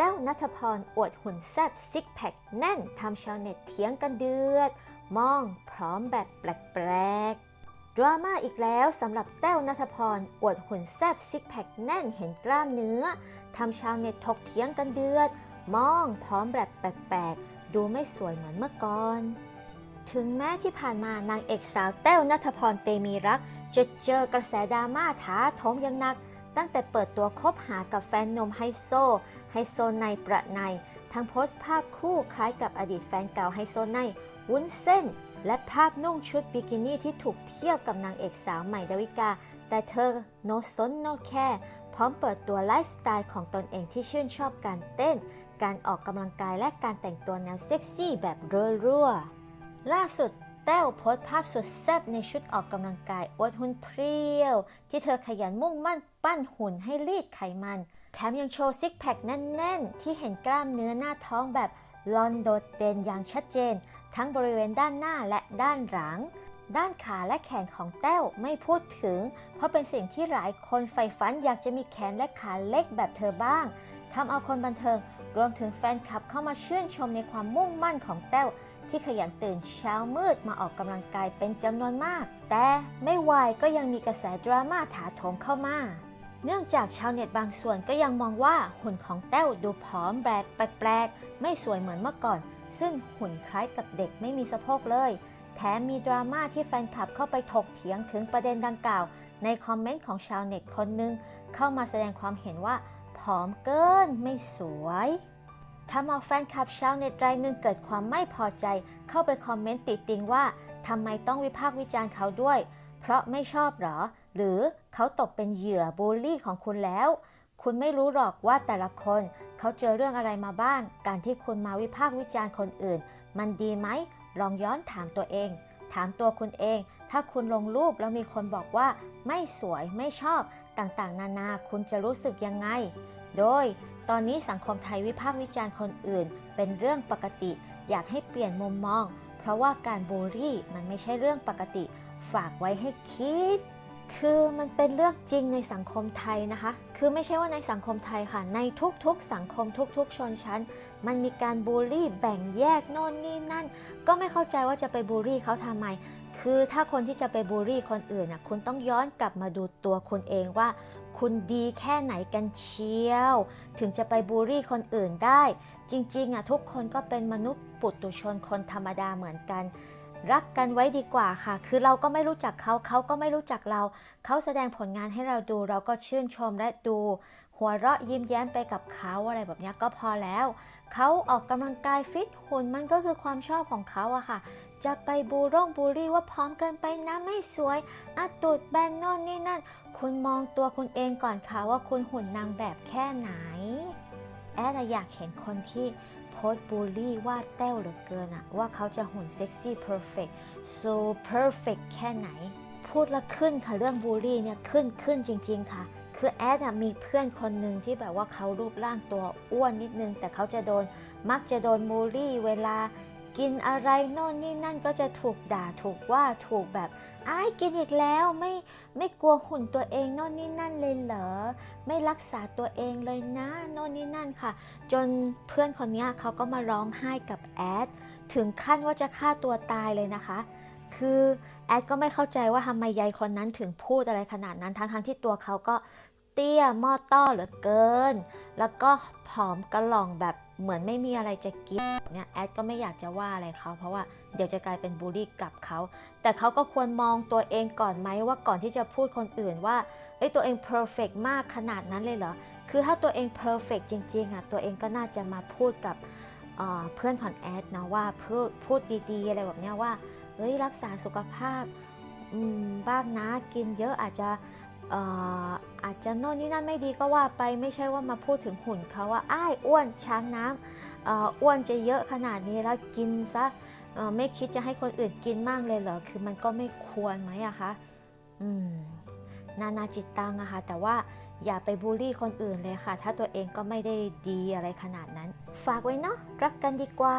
แต้วนัทพรอวดหุ่นแซบซิกแพคแน่นทำชาวเน็ตเถียงกันเดือด มองพร้อมแบบแปลกๆ ดราม่าอีกแล้วสำหรับแต้วนัทพรอวดหุ่นแซบซิกแพคแน่นเห็นกล้ามเนื้อทำชาวเน็ตถกเถียงกันเดือด มองพร้อมแบบแปลกๆ ดูไม่สวยเหมือนเมื่อก่อนถึงแม้ที่ผ่านมานางเอกสาวแต้วนัทพรเตมีรัก จะเจอกระแสดราม่าถาโถมอย่างหนัก ตั้งแต่เปิดตัวคบหากับแฟนนมไฮโซ ไฮโซในประใน ทั้งโพสต์ภาพคู่คล้ายกับอดีตแฟนเก่าไฮโซในวุ้นเส้น และภาพนุ่งชุดบิกินี่ที่ถูกเทียบกับนางเอกสาวใหม่ดาวิกา แต่เธอโนสนโนแคร์พร้อมเปิดตัวไลฟ์สไตล์ของตนเองที่ชื่นชอบการเต้น การออกกำลังกายและการแต่งตัวแนวเซ็กซี่แบบรัวๆล่าสุด แต้วโพสภาพสุดแซ่บในชุดออกกำลังกายอวดหุ่นเพรียว ที่เธอขยันมุ่งมั่นปั้นหุ่นให้รีดไขมัน แถมยังโชว์ซิกแพคแน่น ๆ ที่เห็นกล้ามเนื้อหน้าท้องแบบลอนโดดเด่นอย่างชัดเจน ทั้งบริเวณด้านหน้าและด้านหลัง ด้านขาและแขนของแต้วไม่พูดถึง เพราะเป็นสิ่งที่หลายคนใฝ่ฝันอยากจะมีแขนและขาเล็กแบบเธอบ้างทำเอาคนบันเทิง รวมถึงแฟนคลับเข้ามาชื่นชมในความมุ่งมั่นของแต้ว ที่ขยันตื่นเช้ามืดมาออกกำลังกายเป็นจำนวนมาก แต่ไม่วายก็ยังมีกระแสดราม่าถาโถมเข้ามา เนื่องจากชาวเน็ตบางส่วนก็ยังมองว่าหุ่นของแต้วดูผอมแบบแปลกๆ ไม่สวยเหมือนเมื่อก่อน ซึ่งหุ่นคล้ายกับเด็กไม่มีสะโพกเลย แถมมีดราม่าที่แฟนคลับเข้าไปถกเถียงถึงประเด็นดังกล่าว ในคอมเมนต์ของชาวเน็ตคนหนึ่งเข้ามาแสดงความเห็นว่าผอมเกินไม่สวย ทำเอาแฟนคลับชาวเน็ตรายหนึ่งเกิดความไม่พอใจ เข้าไปคอมเมนต์ติติงว่าทำไมต้องวิพากษ์วิจารณ์เขาด้วย เพราะไม่ชอบหรอ หรือเขาตกเป็นเหยื่อบูลลี่ของคุณแล้ว คุณไม่รู้หรอกว่าแต่ละคน เขาเจอเรื่องอะไรมาบ้าง การที่คุณมาวิพากษ์วิจารณ์คนอื่น มันดีไหม ลองย้อนถามตัวเอง ถามตัวคุณเอง ถ้าคุณลงรูปแล้วมีคนบอกว่า ไม่สวยไม่ชอบต่างๆ นานา คุณจะรู้สึกยังไง โดย ตอนนี้สังคมไทยวิพากษ์วิจารณ์คนอื่น เป็นเรื่องปกติ อยากให้เปลี่ยนมุมมอง เพราะว่าการบูลลี่มันไม่ใช่เรื่องปกติ ฝากไว้ให้คิด คือมันเป็นเรื่องจริงในสังคมไทยนะคะ คือไม่ใช่ว่าในสังคมไทยค่ะ ในทุกๆ สังคมทุก ๆ ชนชั้น มันมีการบูลลี่แบ่งแยกโน่นนี่นั่น ก็ไม่เข้าใจว่าจะไปบูลลี่เขาทำไมคือถ้าคนที่จะไปบูลลี่คนอื่นน่ะคุณต้องย้อนกลับมาดูตัวคุณเองว่า คุณดีแค่ไหนกันเชียว ถึงจะไปบูลลี่คนอื่นได้ จริงๆอะทุกคนก็เป็นมนุษย์ปุตุชนคนธรรมดาเหมือนกัน รักกันไว้ดีกว่าค่ะ คือเราก็ไม่รู้จักเขาเขาก็ไม่รู้จักเรา เขาแสดงผลงานให้เราดูเราก็ชื่นชมและดู หัวเราะยิ้มแย้มไปกับเขาอะไรแบบนี้ก็พอแล้ว เขาออกกำลังกายฟิตหุ่นมันก็คือความชอบของเขาอะค่ะ จะไปบูร่งบูลลี่ว่าพร้อมเกินไปนะไม่สวยอาตูดแบนโน่นนี่นั่น คุณมองตัวคุณเองก่อนค่ะว่าคุณหุ่นนางแบบแค่ไหน แอดอยากเห็นคนที่โพสบูลลี่ว่าแต้วเหลือเกินอะว่าเขาจะหุ่นเซ็กซี่เพอร์เฟก so perfect แค่ไหน พูดและขึ้นค่ะเรื่องบูลลี่เนี่ยขึ้นขึ้นจริง ๆ ค่ะ คือแอดมีเพื่อนคนหนึ่งที่แบบว่าเขารูปร่างตัวอ้วนนิดนึง แต่เขาจะโดนมักจะโดนบูลี่เวลากินอะไรโน่นนี่นั่นก็จะถูกด่าถูกว่าถูกแบบอ้ายกินอีกแล้วไม่ไม่กลัวหุ่นตัวเองโน่นนี่นั่นเลยเหรอไม่รักษาตัวเองเลยนะโน่นนี่นั่นค่ะ จนเพื่อนคนนี้เขาก็มาร้องไห้กับแอดถึงขั้นว่าจะฆ่าตัวตายเลยนะคะ คือแอดก็ไม่เข้าใจว่าทำไมยายคนนั้นถึงพูดอะไรขนาดนั้นทั้งๆที่ตัวเขาก็เตี้ยม้อต้อเหลือเกิน แล้วก็ผอมกระหล่องแบบเหมือนไม่มีอะไรจะกินเนี่ยแอดก็ไม่อยากจะว่าอะไรเขาเพราะว่าเดี๋ยวจะกลายเป็นบูลลี่กับเขา แต่เขาก็ควรมองตัวเองก่อนไหมว่าก่อนที่จะพูดคนอื่นว่าเอ้ยตัวเองเพอร์เฟกมากขนาดนั้นเลยเหรอ คือถ้าตัวเองเพอร์เฟกจริงๆอะตัวเองก็น่าจะมาพูดกับเเพื่อนของแอดนะว่าพูดพูดดีๆอะไรแบบเนี้ยว่า เอ้ยรักษาสุขภาพบ้างนะกินเยอะอาจจะอาจจะโน่นนี่นั่นไม่ดีก็ว่าไปไม่ใช่ว่ามาพูดถึงหุ่นเขาว่าอ้ายอ้วนช้างน้ำอ้วนจะเยอะขนาดนี้แล้วกินซะไม่คิดจะให้คนอื่นกินมากเลยเหรอคือมันก็ไม่ควรไหมอะคะอืมนานาจิตตังอะค่ะแต่ว่าอย่าไปบูลลี่คนอื่นเลยค่ะ ถ้าตัวเองก็ไม่ได้ดีอะไรขนาดนั้น ฝากไว้เนาะรักกันดีกว่า